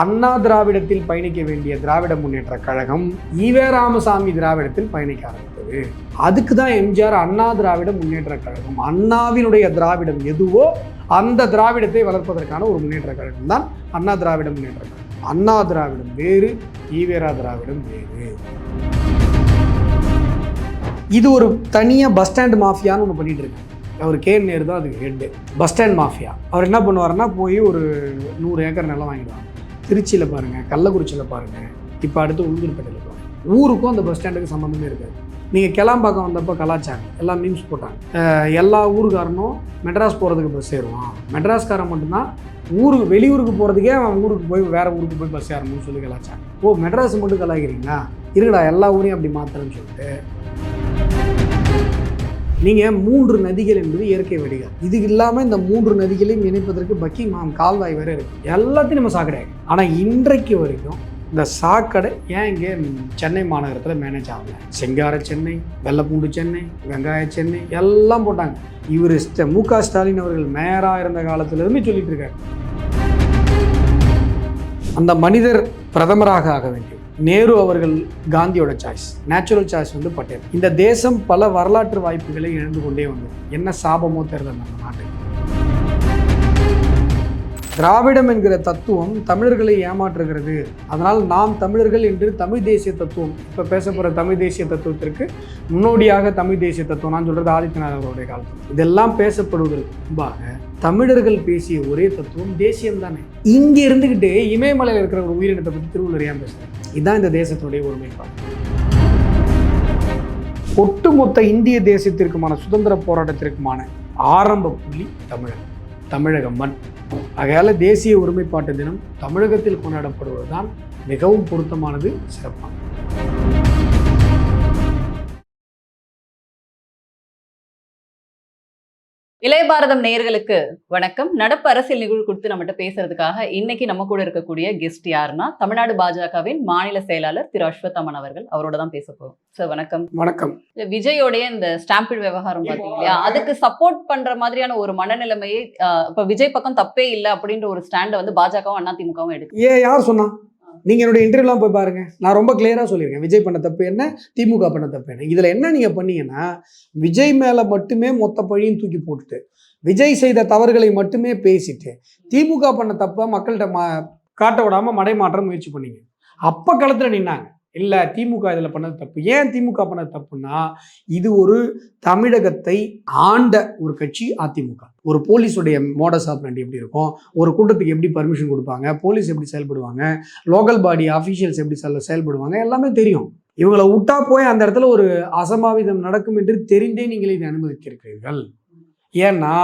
அண்ணா திராவிடத்தில் பயணிக்க வேண்டிய திராவிட முன்னேற்ற கழகம் ஈவே ராமசாமி திராவிடத்தில் பயணிக்க ஆரம்பித்தது. அதுக்கு தான் எம்ஜிஆர் அண்ணா திராவிட முன்னேற்ற கழகம் அண்ணாவினுடைய திராவிடம் எதுவோ அந்த திராவிடத்தை வளர்ப்பதற்கான ஒரு முன்னேற்ற கழகம் தான் அண்ணா திராவிட முன்னேற்ற கழகம். அண்ணா திராவிடம் வேறு ஈவேரா திராவிடம் வேறு. இது ஒரு தனியாக பஸ் ஸ்டாண்ட் மாஃபியான்னு ஒன்று பண்ணிட்டு இருக்கு அவர் கே நேரு தான் அதுக்கு ஹெட்டு. Bus stand mafia. அவர் என்ன பண்ணுவாருன்னா போய் ஒரு நூறு ஏக்கர் நிலம் வாங்கிடுவாங்க. திருச்சியில் பாருங்கள் கள்ளக்குறிச்சியில் பாருங்கள் இப்போ அடுத்து உளுந்தூர்பேட்டையில் பாருங்கள் ஊருக்கும் அந்த பஸ் ஸ்டாண்டுக்கு சம்மந்தமே இருக்காது. நீங்கள் கிளாம்பாக்கம் வந்தப்போ கலாச்சாரம் எல்லாம் மீம்ஸ் போட்டாங்க. எல்லா ஊருக்காரனும் மெட்ராஸ் போகிறதுக்கு பஸ் ஏறுவான். மெட்ராஸ்காரன் மட்டும்தான் ஊருக்கு வெளியூருக்கு போகிறதுக்கே அவன் ஊருக்கு போய் வேறு ஊருக்கு போய் பஸ் ஏறணும்னு சொல்லி கலாச்சாரம். ஓ மெட்ராஸ் மட்டும் கலாய்க்கிறீங்களா? இருக்குடா எல்லா ஊரையும் அப்படி மாத்திரன்னு சொல்லிட்டு. நீங்கள் மூன்று நதிகள் என்பது இயற்கை வடிகள் இது இல்லாமல் இந்த மூன்று நதிகளையும் இணைப்பதற்கு பக்கிங்ஹாம் கால்வாய் வரை இருக்குது எல்லாத்தையும் நம்ம சாக்கடை. ஆனால் இன்றைக்கு வரைக்கும் இந்த சாக்கடை ஏன் இங்கே சென்னை மாநகரத்தில் மேனேஜ் ஆகல? செங்கார சென்னை வெள்ளப்பூண்டு சென்னை வெங்காய சென்னை எல்லாம் போட்டாங்க. இவர் மு க ஸ்டாலின் அவர்கள் மேயராக இருந்த காலத்திலிருந்து சொல்லிட்டு இருக்காரு. அந்த மனிதர் பிரதமராக ஆக வேண்டும். நேரு அவர்கள் காந்தியோட சாய்ஸ் நேச்சுரல் சாய்ஸ் வந்து பட்டேல். இந்த தேசம் பல வரலாற்று வாய்ப்புகளை இழந்து கொண்டே வந்தது. என்ன சாபமோ தெரியல நம்ம நாட்டுக்கு. திராவிடம் என்கிற தத்துவம் தமிழர்களை ஏமாற்றுகிறது. அதனால் நாம் தமிழர்கள் என்று தமிழ் தேசிய தத்துவம் இப்போ பேச போகிற தமிழ் தேசிய தத்துவத்திற்கு முன்னோடியாக தமிழ் தேசிய தத்துவம் நான் சொல்கிறது ஆதித்யநாத் அவருடைய காலத்தில். இதெல்லாம் பேசப்படுவதற்கு முன்பாக தமிழர்கள் பேசிய ஒரே தத்துவம் தேசியம் தானே. இங்கே இருந்துக்கிட்டு இமயமலையில் இருக்கிற ஒரு உயிரினத்தை பற்றி திருவள்ளுவர் ஏன் பேசுகிறேன் இதுதான் இந்த தேசத்தினுடைய ஒருமைப்பாடு. ஒட்டுமொத்த இந்திய தேசத்திற்குமான சுதந்திர போராட்டத்திற்குமான ஆரம்ப புள்ளி தமிழகம். தமிழக மண் ஆகையால் தேசிய ஒருமைப்பாட்டு தினம் தமிழகத்தில் கொண்டாடப்படுவதுதான் மிகவும் பொருத்தமானது சிறப்பானது. இளைய பாரதம் நேயர்களுக்கு வணக்கம். நடப்பு அரசியல் நிகழ்வு கொடுத்து நம்மகிட்ட பேசுறதுக்காக இன்னைக்கு நம்ம கூட இருக்கக்கூடிய கெஸ்ட் யாருன்னா தமிழ்நாடு பாஜகவின் மாநில செயலாளர் திரு அஸ்வத்தாமன் அவர்கள். அவரோட தான் பேச போறோம். சார் வணக்கம். வணக்கம். விஜயோடைய இந்த ஸ்டாம்பிட் விவகாரம் இல்லையா? அதுக்கு சப்போர்ட் பண்ற மாதிரியான ஒரு மனநிலைமையை ஆஹ், இப்ப விஜய் பக்கம் தப்பே இல்லை அப்படின்ற ஒரு ஸ்டாண்டை வந்து பாஜகவும் அதிமுகவும் எடுக்கு ஏன் யார் சொன்னா? நீங்கள் என்னுடைய இன்டர்வியூலாம் போய் பாருங்க. நான் ரொம்ப கிளியராக சொல்லியிருக்கேன். விஜய் பண்ண தப்பு என்ன? திமுக பண்ண தப்பு என்ன? இதில் என்ன நீங்கள் பண்ணீங்கன்னா விஜய் மேலே மட்டுமே மொத்த பழியும் தூக்கி போட்டுட்டு விஜய் செய்த தவறுகளை மட்டுமே பேசிட்டு திமுக பண்ண தப்பை மக்கள்கிட்ட மா காட்ட விடாமல் மடைமாற்ற முயற்சி பண்ணீங்க. அப்போ களத்தில் நின்னாங்க. இல்லை திமுக இதில் பண்ணது தப்பு. ஏன் திமுக பண்ணது தப்புன்னா இது ஒரு தமிழகத்தை ஆண்ட ஒரு கட்சி அதிமுக. ஒரு போலீஸுடைய மோடஸ் ஆப்ரண்டி எப்படி இருக்கும்? ஒரு கூட்டத்துக்கு எப்படி பர்மிஷன் கொடுப்பாங்க? போலீஸ் எப்படி செயல்படுவாங்க? லோக்கல் பாடி அஃபீஷியல்ஸ் எப்படி செல்ல செயல்படுவாங்க? எல்லாமே தெரியும். இவங்களை விட்டா போய் அந்த இடத்துல ஒரு அசம்பாவிதம் நடக்கும் என்று தெரிந்தே நீங்கள் இதை அனுமதித்திருக்கிறீர்கள். ஏன்னா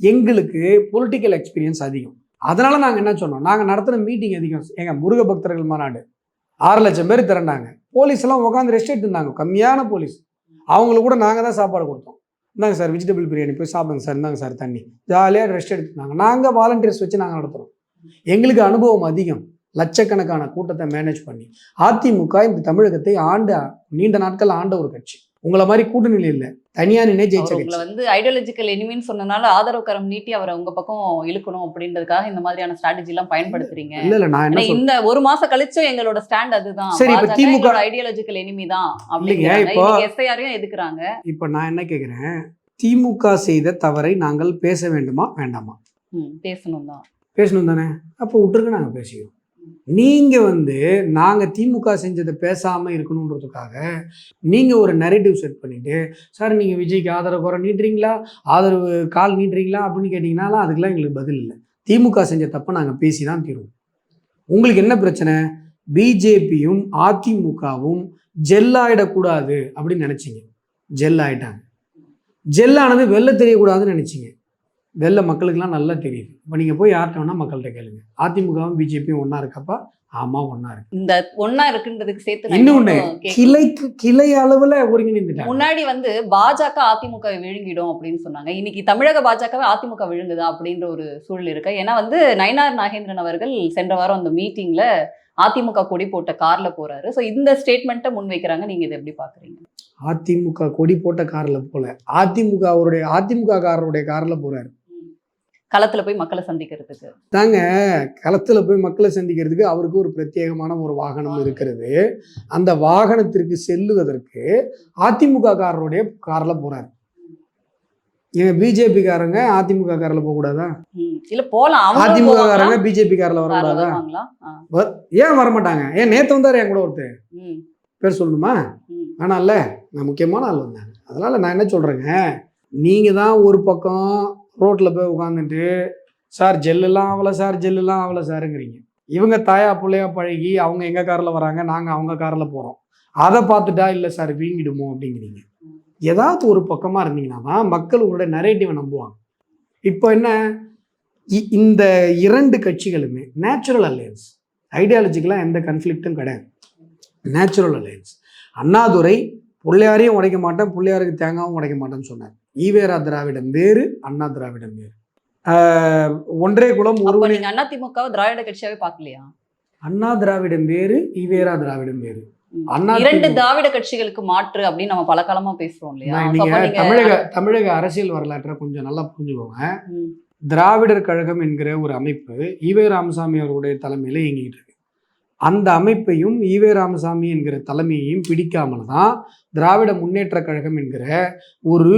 எங்களுக்கு பொலிட்டிக்கல் எக்ஸ்பீரியன்ஸ் அதிகம். அதனால நாங்கள் என்ன சொன்னோம்? நாங்கள் நடத்துகிற மீட்டிங் அதிகம். எங்கள் முருக பக்தர்கள் மாநாடு. ஆறு லட்சம் பேர் திரண்டாங்க. போலீஸ் எல்லாம் உட்காந்து ரெஸ்ட் எடுத்துருந்தாங்க. கம்மியான போலீஸ். அவங்களுக்கு கூட நாங்கள் தான் சாப்பாடு கொடுத்தோம். இந்தாங்க சார் வெஜிடபிள் பிரியாணி போய் சாப்பிடுங்க சார் இந்தாங்க சார் தண்ணி. ஜாலியாக ரெஸ்ட் எடுத்துருந்தாங்க. நாங்கள் வாலண்டியர்ஸ் வச்சு நாங்கள் நடத்துகிறோம் எங்களுக்கு அனுபவம் அதிகம். லட்சக்கணக்கான கூட்டத்தை மேனேஜ் பண்ணி அதிமுக இந்த தமிழகத்தை ஆண்ட நீண்ட நாட்கள் ஆண்ட ஒரு கட்சி. உங்களை மாதிரி கூட்டணியில் இல்லை. தனியா நின்னே ஜெயிச்ச உங்களை வந்து ஐடியாலஜிக்கல் எனிமின்னு சொன்னனால ஆதரவு கரம் நீட்டி அவரை உங்க பக்கம் இழுக்கணும் அப்படின்றதுக்காக இந்த மாதிரியான ஸ்ட்ராட்டஜி எல்லாம் பயன்படுத்துறீங்க. இல்ல இல்ல நான் என்ன இந்த ஒரு மாசம் கழிச்சும் எங்களோட ஸ்டாண்ட் அதுதான். சரி, இப்ப திமுக ஐடியாலஜிக்கல் எனிமி தான் அப்படிங்கிறாங்க. இப்போ- எஸ்ஐஆரையும் எதுக்குறாங்க? இப்போ நான் என்ன கேட்குறேன் திமுக செய்த தவறை நாங்கள் பேச வேண்டுமா வேண்டாமா? பேசணும் தான். பேசணும் தானே? அப்போ விட்டுருங்க நாங்கள் பேசிக்கிறோம். நீங்கள் வந்து நாங்கள் திமுக செஞ்சதை பேசாமல் இருக்கணுன்றதுக்காக நீங்கள் ஒரு நெரேட்டிவ் செட் பண்ணிவிட்டு சார் நீங்கள் விஜய்க்கு ஆதரவு குறை நீட்டுறீங்களா? ஆதரவு கால் நீட்டுறீங்களா? அப்படின்னு கேட்டிங்கனாலும் அதுக்கெல்லாம் எங்களுக்கு பதில் இல்லை. திமுக செஞ்ச தப்பை நாங்கள் பேசி தான் தீருவோம். உங்களுக்கு என்ன பிரச்சனை? பிஜேபியும் அதிமுகவும் ஜெல்லாயிடக்கூடாது அப்படின்னு நினச்சிங்க. ஜெல் ஜெல்லானது ஜெல் ஆனது வெளில தெரியக்கூடாதுன்னு நினச்சிங்க. வெளில மக்களுக்கெல்லாம் நல்லா தெரியுது. இப்போ நீங்கள் போய் யார்கிட்ட வேணால் மக்கள்கிட்ட கேளுங்க. அதிமுகவும் பிஜேபியும் ஒன்றா இருக்கப்பா ஆமாம் ஒன்றா இருக்கு. இந்த ஒன்னா இருக்குன்றதுக்கு சேர்த்து கேட்கணும். கிளைக்கு கிளை அளவில் ஒருங்கிணைந்துட்டாங்க. முன்னாடி வந்து பாஜக அதிமுக விழுங்கிடும் அப்படின்னு சொன்னாங்க. இன்னைக்கு தமிழக பாஜகவை அதிமுக விழுங்குதா அப்படின்ற ஒரு சூழல் இருக்கு. ஏன்னா வந்து நயனார் நாகேந்திரன் அவர்கள் சென்ற வாரம் அந்த மீட்டிங்ல அதிமுக கொடி போட்ட கார்ல போறாரு. சோ இந்த ஸ்டேட்மெண்ட்டை முன்வைக்கிறாங்க நீங்க இதை எப்படி பாக்குறீங்க? அதிமுக கொடி போட்ட காரில் போல. அதிமுக அவருடைய அதிமுக காரருடைய காரில் போறாரு. களத்துல போய் மக்களை சந்திக்கிறதுக்கு தாங்க களத்துல போய் மக்களை சந்திக்கிறதுக்கு அவருக்கு ஒரு பிரத்யேகமான ஒரு வாகனம் இருக்கிறது அந்த வாகனத்திற்கு செல்லுவதற்கு அதிமுக காரருடைய கார்ல போறாரு ஏன் பிஜேபி காரங்க அதிமுக கார்ல போக கூடாதா. இல்ல போலாம் அதிமுக? காரங்க பிஜேபி கார்ல வருவாங்களா ஆ. ஏன் வரமாட்டாங்க ஏன் நேத்து வந்தாரு என் கூட ஒருத்தர். பேர் சொல்லணுமா. வேணாம்ல நான் முக்கியமான ஆள் வந்தாங்க அதனால நான் என்ன சொல்றேங்க நீங்க தான் ஒரு பக்கம் ரோட்டில் போய் உட்காந்துட்டு சார் ஜெல்லுலாம் ஆகலை சார் ஜெல்லுலாம் ஆகலை சாருங்கிறீங்க. இவங்க தாயா பிள்ளையா பழகி அவங்க எங்கள் காரில் வராங்க நாங்கள் அவங்க காரில் போகிறோம் அதை பார்த்துட்டா இல்லை சார் வீங்கிடுமோ? அப்படிங்கிறீங்க. ஏதாவது ஒரு பக்கமாக இருந்தீங்கன்னா தான் மக்கள் உங்களுடைய நரேட்டிவை நம்புவாங்க. இப்போ என்ன? இ- இந்த இரண்டு கட்சிகளுமே நேச்சுரல் அலையன்ஸ் ஐடியாலஜிக்கெலாம் எந்த கன்ஃப்ளிக்ட்டும் கிடையாது. நேச்சுரல் அலையன்ஸ் அண்ணாதுரை பிள்ளையாரையும் உடைக்க மாட்டேன் பிள்ளையாருக்கு தேங்காவும் உடைக்க மாட்டேன்னு சொன்னார். ஈவேரா திராவிடம் வேறு அண்ணா திராவிடம் வேறு ஒன்றே குலம் ஒருவனே நீங்க அதிமுக திராவிட கட்சியாவே பாக்கலையா அண்ணா திராவிடம் வேறு ஈவேரா திராவிடம் வேறு. அண்ணா இரண்டு திமுக. திராவிட கட்சிகளுக்கு மாற்று அப்படின்னு நம்ம பல காலமா பேசுறோம் இல்லையா நீங்க தமிழக தமிழக அரசியல் வரலாற்றை கொஞ்சம் நல்லா புரிஞ்சுக்கோங்க. திராவிடர் கழகம் என்கிற ஒரு அமைப்பு ஈவே ராமசாமி அவருடைய தலைமையில இயங்கிட்டு இருக்கு அந்த அமைப்பையும் ஈவே ராமசாமி என்கிற தலைமையையும் பிடிக்காமல் தான் திராவிட முன்னேற்ற கழகம் என்கிற ஒரு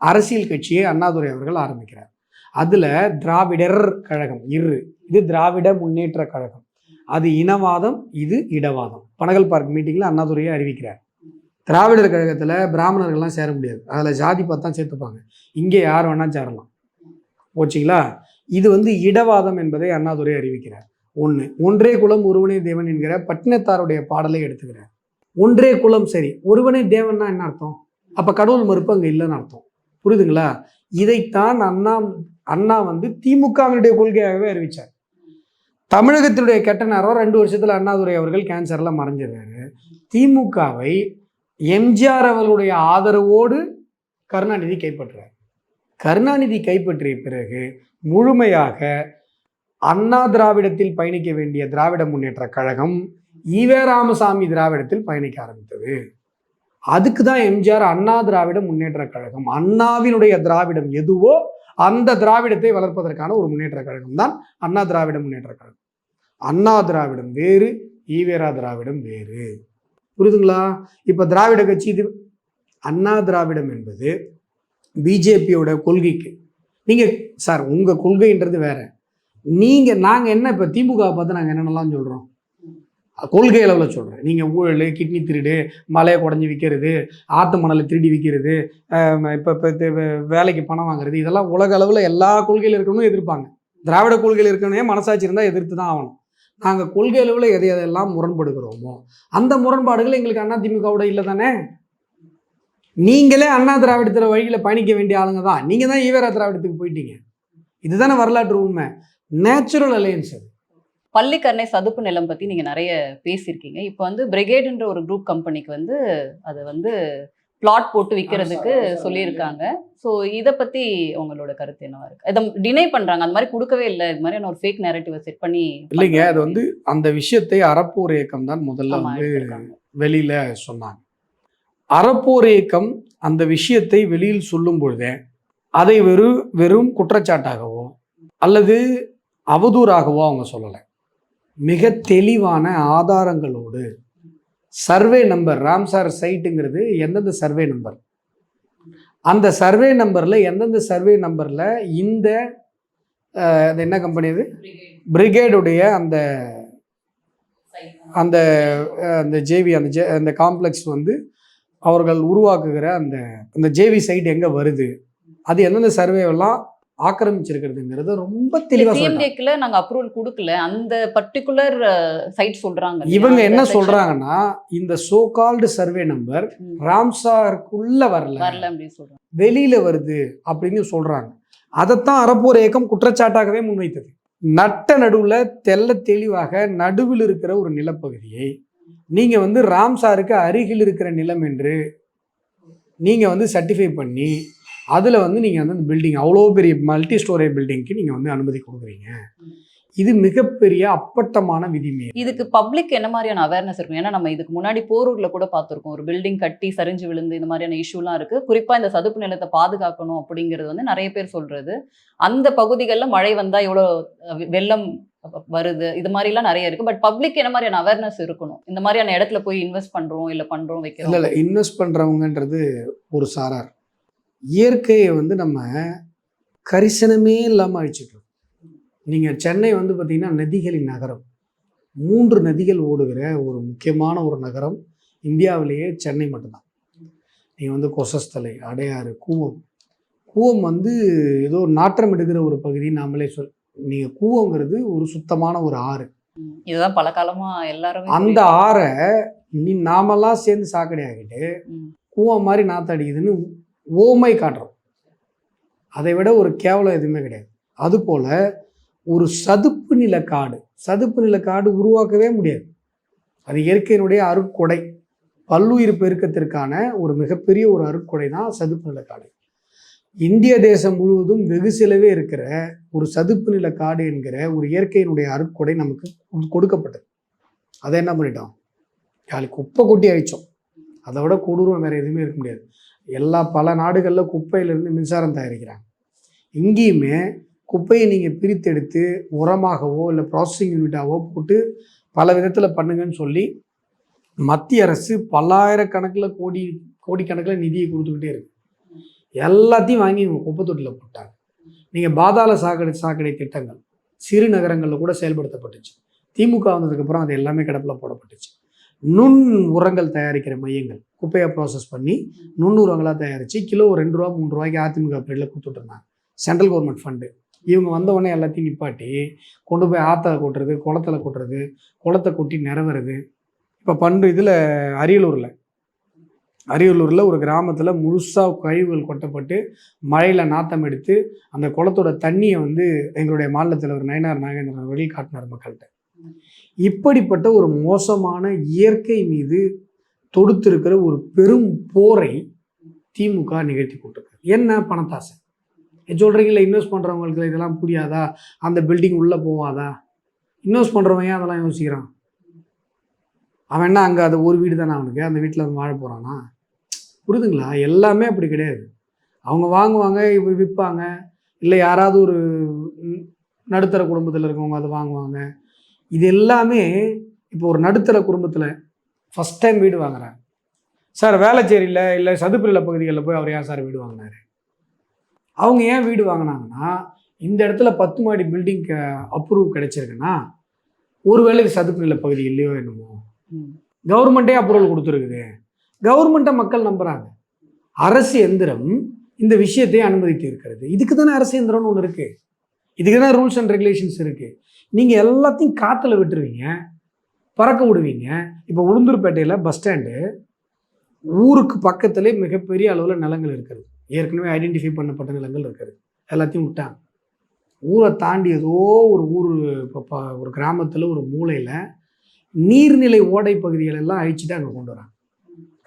அரசியல் கட்சியை அண்ணாதுரை அவர்கள் ஆரம்பிக்கிறார். அதில் திராவிடர் கழகம் இரு. இது திராவிட முன்னேற்ற கழகம். அது இனவாதம் இது இடவாதம். பனகல் பார்க் மீட்டிங்கில் அண்ணாதுரையை அறிவிக்கிறார். திராவிடர் கழகத்தில் பிராமணர்கள்லாம் சேர முடியாது. அதில் ஜாதி பார்த்தா சேர்த்துப்பாங்க. இங்கே யார் வேணால் சேரலாம். போச்சுங்களா? இது வந்து இடவாதம் என்பதை அண்ணாதுரை அறிவிக்கிறார். ஒன்று ஒன்றே குலம் ஒருவனே தேவன் என்கிற பட்டினத்தாருடைய பாடலை எடுத்துக்கிறார். ஒன்றே குலம் சரி ஒருவனே தேவன்னா என்ன அர்த்தம்? அப்போ கடவுள் மறுப்பு அங்கே இல்லைன்னு அர்த்தம். புரியுதுங்களா? இதைத்தான் அண்ணா அண்ணா வந்து திமுகவினுடைய கொள்கையாகவே அறிவித்தார் தமிழகத்தினுடைய கெட்ட நேரம் ரெண்டு வருஷத்தில் அண்ணாதுரை அவர்கள் கேன்சரில் மறைஞ்சிருக்காரு. திமுகவை எம்ஜிஆர் அவர்களுடைய ஆதரவோடு கருணாநிதி கைப்பற்றுறார். கருணாநிதி கைப்பற்றிய பிறகு முழுமையாக அண்ணா திராவிடத்தில் பயணிக்க வேண்டிய திராவிட முன்னேற்ற கழகம் ஈவே ராமசாமி திராவிடத்தில் பயணிக்க ஆரம்பித்தது. அதுக்கு தான் எம்ஜிஆர் அண்ணா திராவிட முன்னேற்ற கழகம் அண்ணாவினுடைய திராவிடம் எதுவோ அந்த திராவிடத்தை வளர்ப்பதற்கான ஒரு முன்னேற்ற கழகம் தான் அண்ணா திராவிட முன்னேற்ற கழகம். அண்ணா திராவிடம் வேறு ஈவேரா திராவிடம் வேறு. புரியுதுங்களா? இப்போ திராவிட கட்சி இது அண்ணா திராவிடம் என்பது பிஜேபியோட கொள்கைக்கு. நீங்கள் சார் உங்கள் கொள்கைன்றது வேற. நீங்கள் நாங்கள் என்ன இப்போ திமுக பார்த்து நாங்கள் என்னென்னலாம் சொல்கிறோம் கொள்கை அளவில் சொல்கிறேன் நீங்கள் ஊழல் கிட்னி திருடு மலையை குடஞ்சி விற்கிறது ஆத்து மணலை திருடி விற்கிறது இப்போ இப்போ வேலைக்கு பணம் வாங்குறது இதெல்லாம் உலக அளவில் எல்லா கொள்கையில் இருக்கணும் எதிர்ப்பாங்க. திராவிட கொள்கையில் இருக்கணுமே மனசாட்சி இருந்தால் எதிர்த்து தான் ஆகணும். நாங்கள் கொள்கை அளவில் எதை எதெல்லாம் முரண்படுகிறோமோ அந்த முரண்பாடுகள் எங்களுக்கு அண்ணா திமுகவோட இல்லை தானே? நீங்களே அண்ணா திராவிடத்தில் வழியில் பயணிக்க வேண்டிய ஆளுங்க தான். நீங்கள் தான் ஈவேரா திராவிடத்துக்கு போயிட்டீங்க. இதுதானே வரலாற்று உண்மை. நேச்சுரல் அலையன்ஸ் அது. பள்ளிக்கரணை சதுப்பு நிலம் பத்தி நீங்க நிறைய பேசியிருக்கீங்க. இப்போ வந்து பிரிகேட்ன்ற ஒரு குரூப் கம்பெனிக்கு வந்து அதை வந்து பிளாட் போட்டு விற்கிறதுக்கு. சொல்லியிருக்காங்க. ஸோ இதை பத்தி உங்களோட கருத்து என்னவா இருக்கு? இதை டினை பண்றாங்க. அந்த மாதிரி கொடுக்கவே இல்லை. இது மாதிரியான ஒரு ஃபேக் நேரட்டிவை செட் பண்ணி இல்லைங்க அது வந்து அந்த விஷயத்தை அறப்போர் இயக்கம் தான் முதல்ல வந்து. வெளியில சொன்னாங்க. அறப்போர் இயக்கம் அந்த விஷயத்தை வெளியில் சொல்லும் பொழுதே அதை வெறும் வெறும் குற்றச்சாட்டாகவோ அல்லது அவதூறாகவோ அவங்க சொல்லலை. மிக தெளிவான ஆதாரங்களோடு. சர்வே நம்பர் ராம்சார் சைட்டுங்கிறது எந்தெந்த சர்வே நம்பர் அந்த சர்வே நம்பரில் எந்தெந்த சர்வே நம்பரில் இந்த அது என்ன கம்பெனி இது பிரிகேடுடைய அந்த அந்த அந்த ஜேவி அந்த ஜே அந்த காம்ப்ளெக்ஸ் வந்து அவர்கள் உருவாக்குகிற அந்த அந்த ஜேவி சைட் எங்கே வருது? அது எந்தெந்த சர்வேவெல்லாம் ஆக்கிரமிச்சிருக்கிறதுங்கிறத ரொம்ப தெளிவாக நாங்க அப்ரூவல் கொடுக்கல. அந்த பர்டிகுலர் சைட் சொல்றாங்க? இவங்க என்ன சொல்றாங்கன்னா இந்த சோ கால்டு சர்வே நம்பர் ராம்சாருக்குள்ள வரல. வரல அப்படின்னு சொல்றாங்க. வெளியில வருது அப்படின்னு சொல்றாங்க. அதைத்தான் அறப்போர் இயக்கம் குற்றச்சாட்டாகவே முன்வைத்தது. நட்ட நடுவுல தெள்ள தெளிவாக நடுவில் இருக்கிற ஒரு நிலப்பகுதியை நீங்க வந்து ராம்சாருக்கு அருகில் இருக்கிற நிலம் என்று நீங்க வந்து சர்டிஃபை பண்ணி அதுல வந்து நீங்க வந்து அந்த பில்டிங் அவ்வளோ பெரிய மல்டி ஸ்டோரேஜ் பில்டிங்க்கு நீங்க வந்து அனுமதி கொடுக்குறீங்க. இது மிகப்பெரிய அப்பட்டமான விதிமீறல். இதுக்கு பப்ளிக் என்ன மாதிரியான அவேர்னஸ் இருக்கும்? ஏன்னா நம்ம இதுக்கு முன்னாடி போரூர்ல கூட பார்த்திருக்கோம். ஒரு பில்டிங் கட்டி சரிஞ்சு விழுந்து இந்த மாதிரியான இஷ்யூலாம் இருக்கு. குறிப்பா இந்த சதுப்பு நிலத்தை பாதுகாக்கணும் அப்படிங்கிறது வந்து நிறைய பேர் சொல்றது. அந்த பகுதிகளில் மழை வந்தா எவ்வளோ வெள்ளம் வருது இது மாதிரிலாம் நிறைய இருக்கு. பட் பப்ளிக் என்ன மாதிரியான அவேர்னஸ் இருக்கணும்? இந்த மாதிரியான இடத்துல போய் இன்வெஸ்ட் பண்றோம் இல்ல பண்றோம் வைக்கிறோம்? இல்லை இன்வெஸ்ட் பண்ணுறவங்கன்றது ஒரு சாரார். இயற்கையை வந்து நம்ம கரிசனமே இல்லாமல் அழிச்சிட்டோம். நீங்கள் சென்னை வந்து பார்த்தீங்கன்னா நதிகளின் நகரம். மூன்று நதிகள் ஓடுகிற ஒரு முக்கியமான ஒரு நகரம் இந்தியாவிலேயே சென்னை மட்டும்தான். நீங்கள் வந்து கொசஸ்தலை அடையாறு கூவம். கூவம் வந்து ஏதோ நாற்றம் எடுக்கிற ஒரு பகுதி நாமளே சொல் நீங்கள் கூவங்கிறது ஒரு சுத்தமான ஒரு ஆறு. இதுதான் பல காலமா எல்லாருமே அந்த ஆறை நீ நாமெல்லாம் சேர்ந்து சாக்கடை ஆகிட்டு. கூவம் மாதிரி நாற்று அடிக்குதுன்னு ஓமை காட்டுறோம். அதை விட ஒரு கேவலம் எதுவுமே கிடையாது. அதுபோல் ஒரு சதுப்பு நில காடு சதுப்பு நில காடு உருவாக்கவே முடியாது. அது இயற்கையினுடைய அருட்கொடை பல்லுயிர் பெருக்கத்திற்கான ஒரு மிகப்பெரிய ஒரு அருட்கொடை தான் சதுப்பு நில காடு. இந்திய தேசம் முழுவதும் வெகு சிலவே இருக்கிற ஒரு சதுப்பு நில காடு என்கிற ஒரு இயற்கையினுடைய அருட்கொடை நமக்கு கொடுக்கப்பட்டது. அதை என்ன பண்ணிட்டோம்? காலி குப்பை கொட்டி அழிச்சோம். அதை விட கொடூரம் வேறு எதுவுமே இருக்க முடியாது. எல்லா பல நாடுகளில் குப்பையிலேருந்து மின்சாரம் தயாரிக்கிறாங்க. இங்கேயுமே குப்பையை நீங்கள் பிரித்தெடுத்து உரமாகவோ இல்லை ப்ராசஸிங் யூனிட்டாகவோ போட்டு பல விதத்தில் பண்ணுங்கன்னு சொல்லி மத்திய அரசு பல்லாயிரக்கணக்கில் கோடி கோடிக்கணக்கில் நிதியை கொடுத்துக்கிட்டே இருக்கு. எல்லாத்தையும் வாங்கி இவங்க குப்பை தொட்டியில் போட்டாங்க. நீங்கள் பாதாள சாக்கடை சாக்கடை திட்டங்கள் சிறு நகரங்களில் கூட செயல்படுத்தப்பட்டுச்சு. திமுக வந்ததுக்கப்புறம் அது எல்லாமே கிடப்பில் போடப்பட்டுச்சு. நுண் உரங்கள் தயாரிக்கிற மையங்கள். குப்பையை ப்ராசஸ் பண்ணி நுண் உரங்களாக தயாரித்து கிலோ ஒரு ரெண்டு ரூபா மூணு ரூபாய்க்கு அதிமுக பீரியடில் கொடுத்துட்ருந்தாங்க சென்ட்ரல் கவர்மெண்ட் ஃபண்டு இவங்க வந்தவொடனே எல்லாத்தையும் நிப்பாட்டி கொண்டு போய் ஆற்றுல கொட்டுறது குளத்துல கொட்டுறது குளத்தை கொட்டி நிறவுறது இப்போ பண்டு இதில் அரியலூரில். அரியலூரில் ஒரு கிராமத்தில் முழுசாக கழிவுகள் கொட்டப்பட்டு மழையில் நாத்தம் எடுத்து அந்த குளத்தோட தண்ணியை வந்து எங்களுடைய மாநிலத்தில் ஒரு நயனார் நாகேந்திரன் அவர்கள் காட்டினார் மக்கள்கிட்ட. இப்படிப்பட்ட ஒரு மோசமான இயற்கை மீது தொடுத்திருக்கிற ஒரு பெரும் போரை திமுக நிகழ்த்தி கொண்டிருக்கு என்ன பணத்தாசை? சொல்கிறீங்களா இன்வெஸ்ட் பண்ணுறவங்களுக்கு இதெல்லாம் புரியாதா? அந்த பில்டிங் உள்ளே போவாதா? இன்வெஸ்ட் பண்ணுறவன் ஏன் அதெல்லாம் யோசிக்கிறான்? அவன் என்ன அங்கே அது ஒரு வீடு தானே அவனுக்கு? அந்த வீட்டில் அவன் வாழ போகிறானா புரிதுங்களா? எல்லாமே அப்படி கிடையாது. அவங்க வாங்குவாங்க இப்போ விற்பாங்க இல்லை யாராவது ஒரு நடுத்தர குடும்பத்தில் இருக்கவங்க அதை வாங்குவாங்க. இது எல்லாமே இப்போ ஒரு நடுத்தர குடும்பத்தில் ஃபஸ்ட் டைம் வீடு வாங்குறாங்க சார் வேளச்சேரியில் இல்லை சதுப்புநில பகுதிகளில் போய் அவர் ஏன் சார் வீடு வாங்கினாரு? அவங்க ஏன் வீடு வாங்கினாங்கன்னா இந்த இடத்துல பத்து மாடி பில்டிங் அப்ரூவ் கிடைச்சிருக்குன்னா ஒருவேளை இது சதுப்புநில பகுதி இல்லையோ என்னமோ. கவர்மெண்ட்டே அப்ரூவல் கொடுத்துருக்குது. கவர்மெண்ட்டை மக்கள் நம்புறாங்க. அரசு எந்திரம் இந்த விஷயத்தை அனுமதித்து இருக்கிறது. இதுக்கு தானே அரசு எந்திரம்னு ஒன்று இருக்கு. இதுக்கு தான் ரூல்ஸ் அண்ட் ரெகுலேஷன்ஸ் இருக்கு. நீங்கள் எல்லாத்தையும் காற்றுல விட்டுருவீங்க பறக்க விடுவீங்க. இப்போ உளுந்தூர்பேட்டையில் பஸ் ஸ்டாண்டு ஊருக்கு பக்கத்திலே மிகப்பெரிய அளவில் நிலங்கள் இருக்கிறது. ஏற்கனவே ஐடென்டிஃபை பண்ணப்பட்ட நிலங்கள் இருக்கிறது எல்லாத்தையும் விட்டாங்க. ஊரை தாண்டி ஏதோ ஒரு ஊர் இப்போ ஒரு கிராமத்தில் ஒரு மூலையில் நீர்நிலை ஓடை பகுதிகள் எல்லாம் அழிச்சிட்டு அங்கே கொண்டு வராங்க.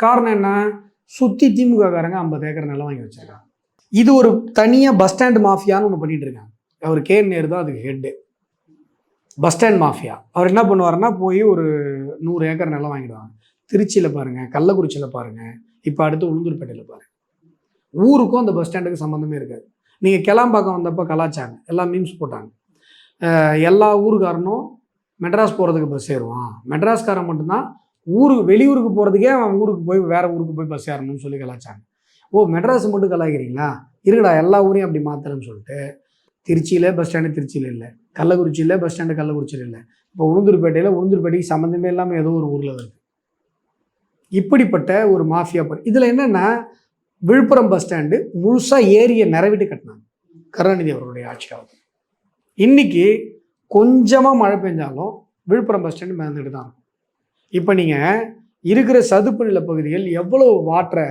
காரணம் என்ன? சுற்றி திமுககாரங்க ஐம்பது ஏக்கர் நிலம் வாங்கி வச்சிருக்காங்க. இது ஒரு தனியாக பஸ் ஸ்டாண்டு மாஃபியான்னு ஒன்று பண்ணிகிட்டு இருக்காங்க. அவர் கே நேரு தான் அதுக்கு ஹெட்டு பஸ் ஸ்டாண்ட் மாஃபியா. அவர் என்ன பண்ணுவார்னா போய் ஒரு நூறு ஏக்கர் நிலம் வாங்கிடுவாங்க. திருச்சியில் பாருங்கள் கள்ளக்குறிச்சியில் பாருங்கள் இப்போ அடுத்து உளுந்தூர்பேட்டையில் பாருங்கள் ஊருக்கும் அந்த பஸ் ஸ்டாண்டுக்கு சம்மந்தமே இருக்காது. நீங்கள் கிளாம்பாக்கம் வந்தப்போ கலாச்சாங்க எல்லாம் மீம்ஸ் போட்டாங்க. எல்லா ஊருக்காரனும் மெட்ராஸ் போகிறதுக்கு பஸ் ஏறுவான். மெட்ராஸ்காரன் மட்டும்தான் ஊருக்கு வெளியூருக்கு போகிறதுக்கே அவன் ஊருக்கு போய் வேறு ஊருக்கு போய் பஸ் ஏறணும்னு சொல்லி கலாச்சாங்க ஓ மெட்ராஸ் மட்டும் கலாய்க்கிறீங்களா? இருக்குடா எல்லா ஊரையும் அப்படி மாத்திரன்னு சொல்லிட்டு திருச்சியில் பஸ் ஸ்டாண்டு திருச்சியில் இல்லை. கள்ளக்குறிச்சியில் பஸ் ஸ்டாண்டு கள்ளக்குறிச்சியில் இல்லை. இப்போ உளுந்தூர்பேட்டையில் உளுந்தூர்பேட்டைக்கு சம்மந்தமே இல்லாமல் ஏதோ ஒரு ஊரில் இருக்குது இப்படிப்பட்ட ஒரு மாஃபியா பணி இதில் என்னென்னா விழுப்புரம் பஸ் ஸ்டாண்டு முழுசாக ஏரியை நிறவிட்டு கட்டினாங்க கருணாநிதி அவர்களுடைய ஆட்சியாவது இன்றைக்கி கொஞ்சமாக மழை பெஞ்சாலும் விழுப்புரம் பஸ் ஸ்டாண்டு மிதந்துட்டு தான் இருக்கும். இப்போ நீங்கள் இருக்கிற சதுப்பு நில பகுதிகள் எவ்வளோ வாட்டரை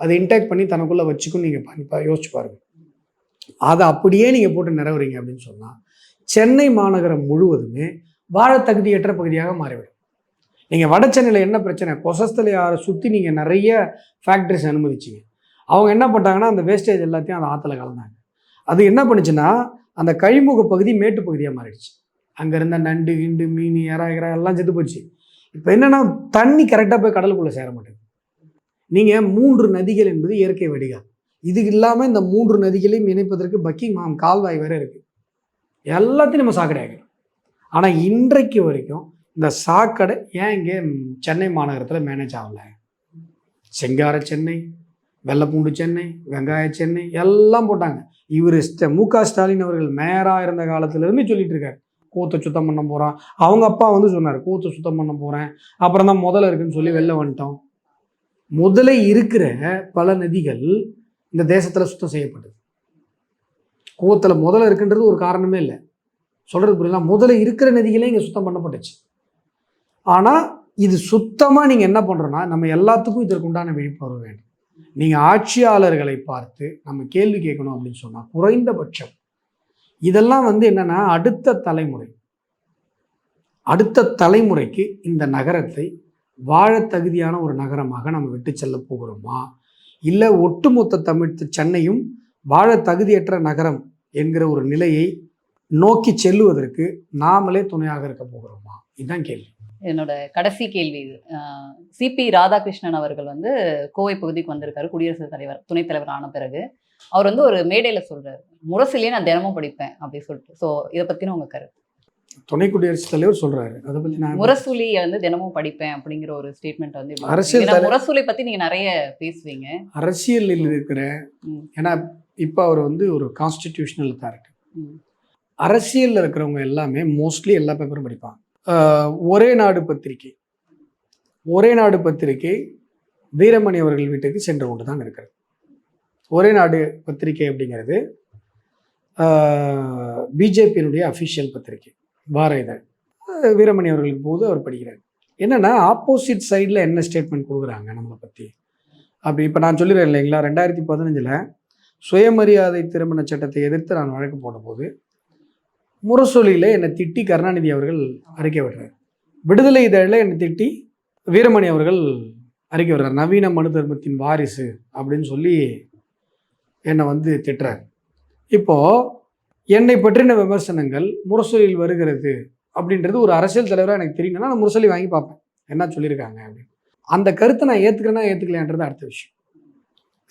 அதை இன்டாக்ட் பண்ணி தனக்குள்ளே வச்சுக்கும் நீங்கள் யோசிச்சு பாருங்கள் அதை அப்படியே நீங்கள் போட்டு நிறவுறீங்க அப்படின்னு சொன்னால் சென்னை மாநகரம் முழுவதுமே வாழ தகுதியற்ற பகுதியாக மாறிவிடும். நீங்கள் வட சென்னையில் என்ன பிரச்சனை? கொசஸ்தலையாரை சுற்றி நீங்கள் நிறைய ஃபேக்ட்ரிஸ் அனுமதிச்சிங்க. அவங்க என்ன பண்ணிட்டாங்கன்னா அந்த வேஸ்டேஜ் எல்லாத்தையும் அந்த ஆற்றுல கலந்தாங்க. அது என்ன பண்ணுச்சுன்னா அந்த கழிமுக பகுதி மேட்டு பகுதியாக மாறிடுச்சு. அங்கே இருந்த நண்டு கிண்டு மீன் இறா இறா எல்லாம் செத்து போச்சு. இப்போ என்னன்னா தண்ணி கரெக்டாக போய் கடலுக்குள்ளே சேர மாட்டேங்குது. நீங்கள் மூன்று நதிகள் என்பது இயற்கை வடிகால். இது இல்லாமல் இந்த மூன்று நதிகளையும் இணைப்பதற்கு பக்கிங் மாம் கால்வாய் வேறு இருக்குது எல்லாத்தையும் நம்ம சாக்கடையாக்கிறோம் ஆனால் இன்றைக்கு வரைக்கும் இந்த சாக்கடை ஏன் இங்கே சென்னை மாநகரத்தில் மேனேஜ் ஆகலை? செங்கார சென்னை வெள்ளப்பூண்டு சென்னை வெங்காய சென்னை எல்லாம் போட்டாங்க. இவர் மு க ஸ்டாலின் அவர்கள் மேயராக இருந்த காலத்திலேருந்து சொல்லிட்டு இருக்காரு. கூத்தை சுத்தம் பண்ண போகிறான் அவங்க அப்பா வந்து சொன்னார் கூத்தை சுத்தம் பண்ண போகிறேன் அப்புறம் தான் முதல்ல இருக்குன்னு சொல்லி வெளில வந்துட்டோம். முதல்ல இருக்கிற பல நதிகள் இந்த தேசத்தில் சுத்தம் செய்யப்பட்டது. கூவத்தில் முதல்ல இருக்குன்றது ஒரு காரணமே இல்லை. சொல்கிறது புரியல. முதல்ல இருக்கிற நதிகளே இங்கே சுத்தம் பண்ணப்பட்டுச்சு. ஆனால் இது சுத்தமாக நீங்கள் என்ன பண்ணுறோன்னா நம்ம எல்லாத்துக்கும் இதற்கு உண்டான விழிப்புணர்வு வேண்டும். நீங்கள் ஆட்சியாளர்களை பார்த்து நம்ம கேள்வி கேட்கணும் அப்படின்னு சொன்னால் குறைந்தபட்சம் இதெல்லாம் வந்து என்னென்னா அடுத்த தலைமுறை அடுத்த தலைமுறைக்கு இந்த நகரத்தை வாழ தகுதியான ஒரு நகரமாக நம்ம விட்டு செல்ல போகிறோமா? இல்லை ஒட்டுமொத்த தமிழ் சென்னையும் வாழ தகுதியற்ற நகரம் என்கிற ஒரு நிலையை நோக்கி செல்லுவதற்கு நாமளே துணையாக இருக்க போகிறோமா? இதுதான் கேள்வி. என்னோட கடைசி கேள்வி இது. சிபி ராதாகிருஷ்ணன் அவர்கள் வந்து கோவை பகுதிக்கு வந்திருக்காரு குடியரசுத் தலைவர் துணைத் தலைவர் ஆன பிறகு. அவர் வந்து ஒரு மேடையில் சொல்கிறார் முரசிலேயே நான் தினமும் படிப்பேன் அப்படின்னு சொல்லிட்டு. ஸோ இதை பற்றின உங்கள் கருத்து? துணை குடியரசுத் தலைவர் சொல்றாரு. அதை பத்தி நான் முரசொலியை வந்து தினமும் படிப்பேன் அப்படிங்கிற ஒரு ஸ்டேட்மெண்ட் வந்து அரசியல் முரசொலி பத்தி நீங்க நிறைய பேசுவீங்க. அரசியலில் இருக்கிற. ஏன்னா இப்போ அவர் வந்து ஒரு கான்ஸ்டிடியூஷனல் அத்தாரிட்டி. அரசியலில் இருக்கிறவங்க எல்லாமே மோஸ்ட்லி எல்லா பேப்பரும் படிப்பாங்க. ஒரே நாடு பத்திரிகை. ஒரே நாடு பத்திரிகை வீரமணி அவர்கள் வீட்டுக்கு சென்று கொண்டு தான் இருக்கிறது. ஒரே நாடு பத்திரிகை அப்படிங்கிறது பிஜேபியினுடைய அஃபிஷியல் பத்திரிகை. வார இதழ். வீரமணி அவர்களின் போது அவர் படிக்கிறார். என்னென்னா ஆப்போசிட் சைடில் என்ன ஸ்டேட்மெண்ட் கொடுக்குறாங்க நம்மளை பற்றி அப்படி இப்போ நான் சொல்லிடுறேன் இல்லைங்களா? ரெண்டாயிரத்தி பதினஞ்சில் சுயமரியாதை திருமண சட்டத்தை எதிர்த்து நான் வழக்கு போடும்போது முரசொலியில் என்னை திட்டி கருணாநிதி அவர்கள் அறிக்கை விடுறார். விடுதலை இதழில் என்னை திட்டி வீரமணி அவர்கள் அறிக்கை விடுறார். நவீன மனு தர்மத்தின் வாரிசு அப்படின்னு சொல்லி என்னை வந்து திட்டுறார். இப்போது என்னை பற்றின விமர்சனங்கள் முரசொலியில் வருகிறது அப்படின்றது ஒரு அரசியல் தலைவராக எனக்கு தெரியும்னா நான் முரசொலி வாங்கி பார்ப்பேன். என்ன சொல்லியிருக்காங்க அப்படின்னு. அந்த கருத்தை நான் ஏற்றுக்கிறேன்னா ஏற்றுக்கலையான்றது அடுத்த விஷயம்.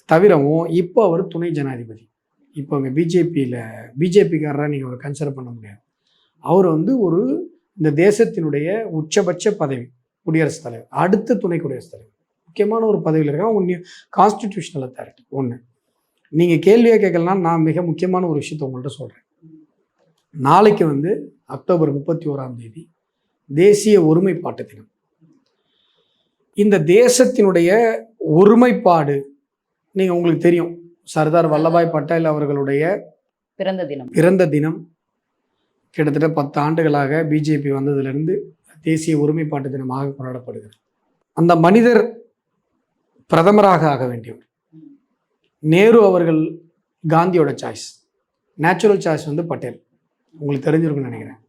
தவிரவும் இப்போ அவர் துணை ஜனாதிபதி. இப்போ அவங்க பிஜேபியில் பிஜேபிக்காரராக நீங்கள் ஒரு கன்சிடர் பண்ண முடியாது. அவர் வந்து ஒரு இந்த தேசத்தினுடைய உச்சபட்ச பதவி குடியரசுத் தலைவர். அடுத்த துணை குடியரசுத் தலைவர். முக்கியமான ஒரு பதவியில் இருக்காங்க. ஒன்று கான்ஸ்டிடியூஷனல் அத்தாரிட்டி ஒன்று நீங்கள் கேள்வியாக கேட்கலனா நான் மிக முக்கியமான ஒரு விஷயத்தை உங்கள்கிட்ட சொல்கிறேன் நாளைக்கு வந்து அக்டோபர் முப்பத்தி ஓராம் தேதி தேசிய ஒருமைப்பாட்டு தினம். இந்த தேசத்தினுடைய ஒருமைப்பாடு நீங்கள் உங்களுக்கு தெரியும். சர்தார் வல்லபாய் பட்டேல் அவர்களுடைய பிறந்த தினம். பிறந்த தினம். கிட்டத்தட்ட பத்து ஆண்டுகளாக பிஜேபி வந்ததிலிருந்து தேசிய ஒருமைப்பாட்டு தினமாக கொண்டாடப்படுகிறது. அந்த மனிதர் பிரதமராக ஆக வேண்டியவர். நேரு அவர்கள் காந்தியோட சாய்ஸ் நேச்சுரல் சாய்ஸ் வந்து பட்டேல். உங்களுக்கு தெரிஞ்சிருக்கும்னு நினைக்கிறேன்.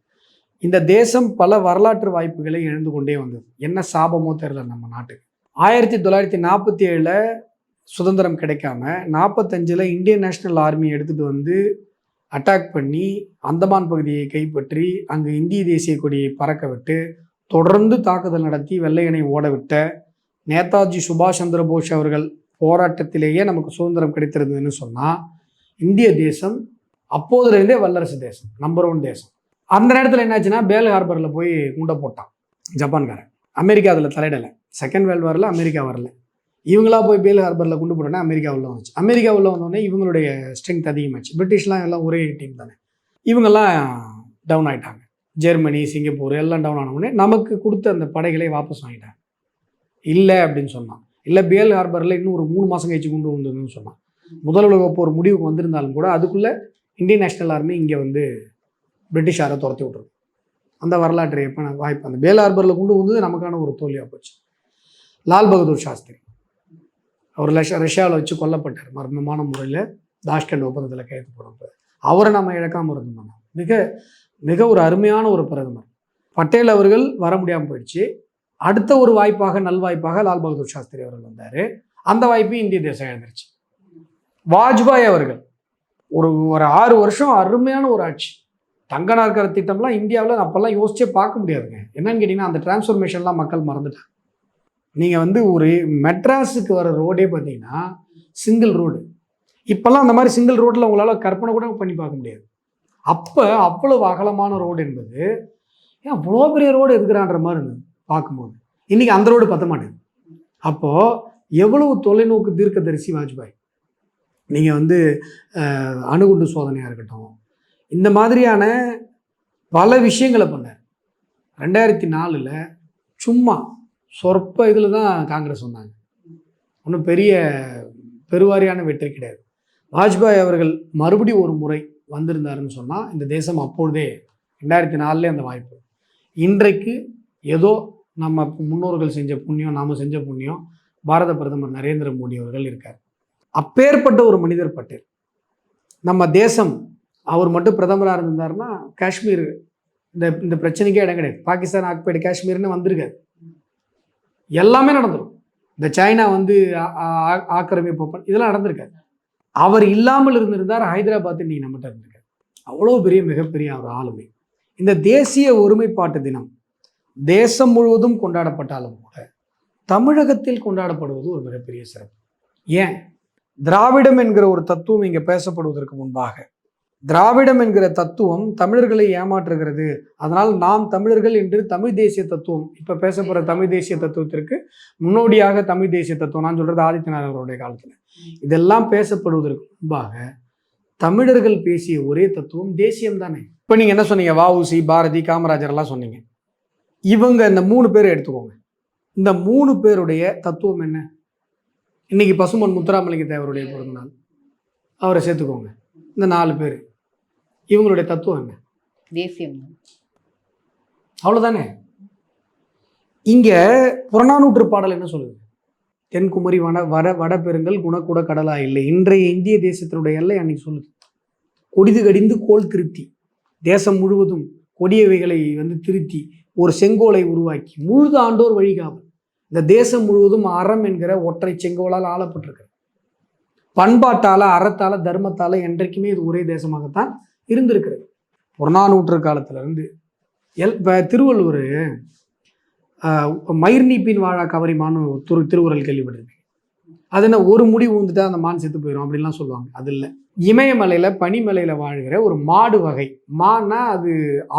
இந்த தேசம் பல வரலாற்று வாய்ப்புகளை இழந்து கொண்டே வந்தது. என்ன சாபமோ தெரில நம்ம நாட்டுக்கு. ஆயிரத்தி தொள்ளாயிரத்தி நாற்பத்தி ஏழில் சுதந்திரம் கிடைக்காம நாற்பத்தஞ்சில் இந்தியன் நேஷனல் ஆர்மி எடுத்துகிட்டு வந்து அட்டாக் பண்ணி அந்தமான் பகுதியை கைப்பற்றி அங்கு இந்திய தேசிய கொடியை பறக்க விட்டு தொடர்ந்து தாக்குதல் நடத்தி வெள்ளையனை ஓடவிட்ட நேதாஜி சுபாஷ் சந்திர போஸ் அவர்கள் போராட்டத்திலேயே நமக்கு சுதந்திரம் கிடைத்திருந்ததுன்னு சொன்னால் இந்திய தேசம் அப்போதுலேருந்தே வல்லரசு தேசம் நம்பர் ஒன் தேசம். அந்த நேரத்தில் என்னாச்சுன்னா பேல் ஹார்பரில் போய் குண்டை போட்டான் ஜப்பான்காரன். அமெரிக்கா அதில் தலையிடலை. செகண்ட் வேர்ல்டு வாரில் அமெரிக்கா வரல. இவங்களா போய் பேல் ஹார்பரில் கொண்டு போட்டோன்னா அமெரிக்கா உள்ள வந்துச்சு. அமெரிக்கா உள்ள வந்தோடனே இவங்களுடைய ஸ்ட்ரென்த் அதிகமாச்சு. பிரிட்டிஷ்லாம் எல்லாம் ஒரே டீம் தானே. இவங்கெல்லாம் டவுன் ஆகிட்டாங்க ஜெர்மனி சிங்கப்பூர் எல்லாம் டவுன் ஆனவுடனே நமக்கு கொடுத்த அந்த படைகளை வாபஸ் வாங்கிட்டாங்க. இல்லை அப்படின்னு சொன்னான். இல்லை பேல் ஹார்பரில் இன்னும் ஒரு மூணு மாதம் கழிச்சு கொண்டு வந்ததுன்னு சொன்னான். முதல் உலக போர் முடிவுக்கு வந்திருந்தாலும் கூட அதுக்குள்ளே இந்தியன் நேஷனல் ஆர்மி இங்கே வந்து பிரிட்டிஷாரை துரத்தி விட்ருக்கு அந்த வரலாற்றை எப்போ வாய்ப்பு அந்த பேல் ஹார்பரில் கொண்டு வந்தது நமக்கான ஒரு தோல்வியாக போச்சு. லால் பகதூர் சாஸ்திரி. அவர் ரஷ்யா ரஷ்யாவில் வச்சு கொல்லப்பட்டார் மர்மமான முறையில். தாஷ்கண்ட் ஒப்பந்தத்தில் கையெழுத்து போடுறது அவரை நம்ம இழக்காமல் இருந்தோம் மிக மிக ஒரு அருமையான ஒரு பிரதமர். பட்டேல் அவர்கள் வர முடியாமல் போயிடுச்சு. அடுத்த ஒரு வாய்ப்பாக நல்வாய்ப்பாக லால் பகதூர் சாஸ்திரி அவர்கள் வந்தார். அந்த வாய்ப்பையும் இந்திய தேசம் இழந்துருச்சு. வாஜ்பாய் அவர்கள். ஒரு ஒரு ஆறு வருஷம் அருமையான ஒரு ஆட்சி. தங்க நாற்கர திட்டம்லாம் இந்தியாவில் அப்போல்லாம் யோசிச்சே பார்க்க முடியாதுங்க. என்னன்னு கேட்டிங்கன்னா அந்த டிரான்ஸ்ஃபர்மேஷன்லாம் மக்கள் மறந்துட்டாங்க. நீங்கள் வந்து ஒரு மெட்ராஸுக்கு வர ரோடே பார்த்தீங்கன்னா சிங்கிள் ரோடு இப்போல்லாம் அந்த மாதிரி சிங்கிள் ரோட்டில் உங்களால் கற்பனை கூட பண்ணி பார்க்க முடியாது. அப்போ அவ்வளவு அகலமான ரோடு என்பது ஏன் அவ்வளோ பெரிய ரோடு இருக்கிறான்ற மாதிரி இருந்தது பார்க்கும்போது. இன்றைக்கி அந்த ரோடு பத்த மாட்டேங்குது அப்போது எவ்வளவு தொலைநோக்கு தீர்க்கதரிசி வாஜ்பாய்? நீங்கள் வந்து அணுகுண்டு சோதனையாக இருக்கட்டும். இந்த மாதிரியான பல விஷயங்களை பண்ணார். ரெண்டாயிரத்தி நாலில் சும்மா சொற்ப இதில் தான் காங்கிரஸ் வந்தாங்க. ஒன்றும் பெரிய பெருவாரியான வெற்றி கிடையாது. வாஜ்பாய் அவர்கள் மறுபடியும் ஒரு முறை வந்திருந்தாருன்னு சொன்னால் இந்த தேசம் அப்பொழுதே ரெண்டாயிரத்தி நாலுலே அந்த வாய்ப்பு. இன்றைக்கு ஏதோ நம்ம முன்னோர்கள் செஞ்ச புண்ணியம் நாம் செஞ்ச புண்ணியம் பாரத பிரதமர் நரேந்திர மோடி அவர்கள் இருக்கார். அப்பேற்பட்ட ஒரு மனிதர் பட்டேல். நம்ம தேசம் அவர் மட்டும் பிரதமராக இருந்திருந்தாருன்னா காஷ்மீர் இந்த இந்த பிரச்சனைக்கே இடம் கிடையாது. பாகிஸ்தான் ஆக்குபைடு காஷ்மீர்னு வந்திருக்காது எல்லாமே நடந்துடும் இந்த சைனா வந்து ஆக்கிரமிப்பு இதெல்லாம் நடந்திருக்காது. அவர் இல்லாமல் இருந்திருந்தார் ஹைதராபாத் இன்னைக்கு நம்மகிட்ட இருந்திருக்காரு அவ்வளோ பெரிய மிகப்பெரிய ஒரு ஆளுமை. இந்த தேசிய ஒருமைப்பாட்டு தினம் தேசம் முழுவதும் கொண்டாடப்பட்டாலும் கூட தமிழகத்தில் கொண்டாடப்படுவது ஒரு மிகப்பெரிய சிறப்பு. ஏன்? திராவிடம் என்கிற ஒரு தத்துவம் இங்கே பேசப்படுவதற்கு முன்பாக. திராவிடம் என்கிற தத்துவம் தமிழர்களை ஏமாற்றுகிறது. அதனால் நாம் தமிழர்கள் என்று தமிழ் தேசிய தத்துவம் இப்ப பேசப்படுற தமிழ் தேசிய தத்துவத்திற்கு முன்னோடியாக தமிழ் தேசிய தத்துவம். நான் சொல்றது ஆதித்யநாத் அவருடைய காலத்துல. இதெல்லாம் பேசப்படுவதற்கு முன்பாக தமிழர்கள் பேசிய ஒரே தத்துவம் தேசியம் தானே. இப்ப நீங்க என்ன சொன்னீங்க? வஉசி பாரதி காமராஜர் எல்லாம் சொன்னீங்க. இவங்க இந்த மூணு பேரை எடுத்துக்கோங்க. இந்த மூணு பேருடைய தத்துவம் என்ன? இன்னைக்கு பசுமன் முத்துராமலிங்க தேவருடைய பிறந்த நாள் அவரை சேர்த்துக்கோங்க. இந்த நாலு பேர். இவங்களுடைய தத்துவம் என்ன? தேசியம். தான். அவ்வளவுதானே? இங்க புறநானூற்று பாடல் என்ன சொல்லுது? தென்குமரி வட வட வடபெருங்கல் குணக்குட கடலா இல்லை. இன்றைய இந்திய தேசத்தினுடைய எல்லை அன்னைக்கு சொல்லுது. கொடிது கடிந்து கோல் திருத்தி. தேசம் முழுவதும் கொடியவைகளை வந்து திருத்தி ஒரு செங்கோலை உருவாக்கி. முழுது ஆண்டோர் வழிகாவல். இந்த தேசம் முழுவதும் அறம் என்கிற ஒற்றை செங்கோலால் ஆளப்பட்டிருக்கு பண்பாட்டால அறத்தால தர்மத்தால என்றைக்குமே இது ஒரே தேசமாகத்தான் இருந்திருக்கிறது. புறநானூற்று காலத்துல இருந்து எல் இப்போ திருவள்ளுவர் மயிர் நீப்பின் வாழா கவரிமான்னு ஒரு திரு திருவுரல் கேள்விப்பட்டிருக்கேன் அது என்ன ஒரு முடி ஊந்துட்டா அந்த மான் செத்து போயிடும் அப்படின்லாம் சொல்லுவாங்க. அது இல்லை. இமயமலையில் பனிமலையில் வாழ்கிற ஒரு மாடு வகை. மான்னா அது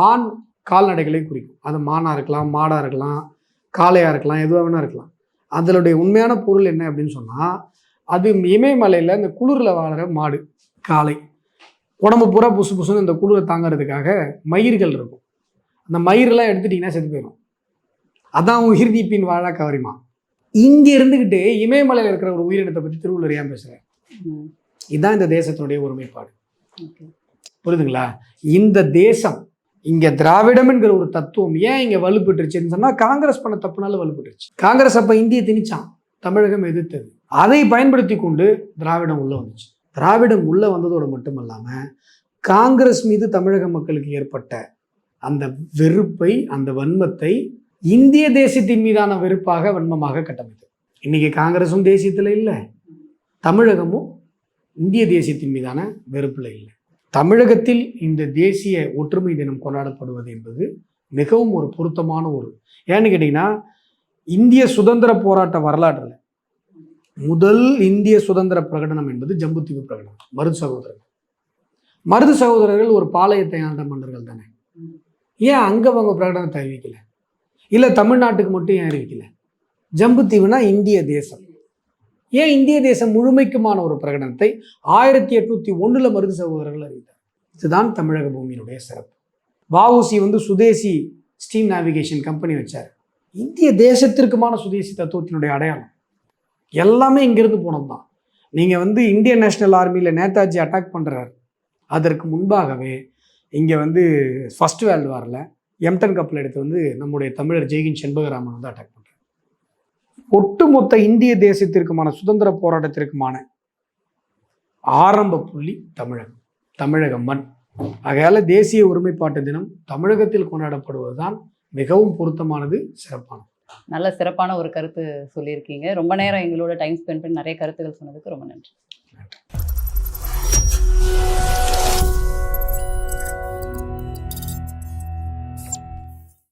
ஆண் கால்நடைகளை குறிக்கும். அது மானா இருக்கலாம் மாடாக இருக்கலாம் காளையா இருக்கலாம் எதுவாக வேணா இருக்கலாம். அதனுடைய உண்மையான பொருள் என்ன அப்படின்னு சொன்னா அது இமயமலையில இந்த குளிர்ல வாழுற மாடு காளை. உடம்பு பூரா புசு புசுன்னு இந்த குளிரை தாங்கிறதுக்காக மயிர்கள் இருக்கும். அந்த மயிரெல்லாம் எடுத்துட்டீங்கன்னா செத்து போயிடும் அதான் உயிர் நீப்பின் வாழா கவரிமா. இங்க இருந்துகிட்டு இமயமலையில் இருக்கிற ஒரு உயிரினத்தை பத்தி திருவள்ளுவர் ஏன் ம். இதுதான் இந்த தேசத்தினுடைய ஒருமைப்பாடு. புரியுதுங்களா? இந்த தேசம் இங்கே திராவிடம் என்கிற ஒரு தத்துவம் ஏன் இங்கே வலுப்பட்டுருச்சுன்னு சொன்னால் காங்கிரஸ் பண்ண தப்புனால வலுப்பட்டுருச்சு காங்கிரஸ் அப்போ இந்திய திணிச்சான் தமிழகம் எதிர்த்தது. அதை பயன்படுத்தி கொண்டு திராவிடம் உள்ளே வந்துச்சு. திராவிடம் உள்ளே வந்ததோடு மட்டுமல்லாம காங்கிரஸ் மீது தமிழக மக்களுக்கு ஏற்பட்ட அந்த வெறுப்பை அந்த வன்மத்தை இந்திய தேசத்தின் மீதான வெறுப்பாக வன்மமாக கட்டமைத்தது. இன்னைக்கு காங்கிரஸும் தேசியத்தில் இல்லை. தமிழகமும் இந்திய தேசியத்தின் மீதான வெறுப்பில் இல்லை. தமிழகத்தில் இந்த தேசிய ஒற்றுமை தினம் கொண்டாடப்படுவது என்பது மிகவும் ஒரு பொருத்தமான ஒரு ஏன்னு கேட்டிங்கன்னா இந்திய சுதந்திர போராட்ட வரலாற்றில் முதல் இந்திய சுதந்திர பிரகடனம் என்பது ஜம்புத்தீவு பிரகடனம் மருது சகோதரர்கள். மருது சகோதரர்கள் ஒரு பாளையத்தை ஆண்ட மன்னர்கள் தானே. ஏன் அங்கே அவங்க பிரகடனத்தை அறிவிக்கல? இல்லை தமிழ்நாட்டுக்கு மட்டும் ஏன் அறிவிக்கல? ஜம்புத்தீவுனா இந்திய தேசம். ஏன் இந்திய தேசம் முழுமைக்குமான ஒரு பிரகடனத்தை ஆயிரத்தி எட்நூத்தி ஒன்றில் மருது சகோதரர்கள் அறிவித்தார். இதுதான் தமிழக பூமியினுடைய சிறப்பு. வஉசி வந்து சுதேசி ஸ்டீம் நேவிகேஷன் கம்பெனி வச்சார். இந்திய தேசத்திற்குமான சுதேசி தத்துவத்தினுடைய அடையாளம். எல்லாமே இங்கிருந்து போனது தான் நீங்கள் வந்து இந்தியன் நேஷனல் ஆர்மியில் நேதாஜி அட்டாக் பண்ணுறாரு அதற்கு முன்பாகவே இங்கே வந்து ஃபர்ஸ்ட் வேர்ல்டு வாரில் எம்டன் கப்பல் எடுத்து வந்து நம்முடைய தமிழர் ஜெய்கின் செண்பகராமன் வந்து அட்டாக் பண்ணுறாரு ஒட்டுமொத்த இந்திய தேசத்திற்குமான சுதந்திர போராட்டத்திற்குமான ஆரம்ப புள்ளி தமிழகம். தமிழக மண். ஆகையால தேசிய ஒருமைப்பாட்டு தினம் தமிழகத்தில் கொண்டாடப்படுவதுதான் மிகவும் பொருத்தமானது சிறப்பானது. நல்ல சிறப்பான ஒரு கருத்து சொல்லியிருக்கீங்க. ரொம்ப நேரம் எங்களோட டைம் ஸ்பெண்ட் பண்ணி நிறைய கருத்துக்கள் சொன்னதுக்கு ரொம்ப நன்றி.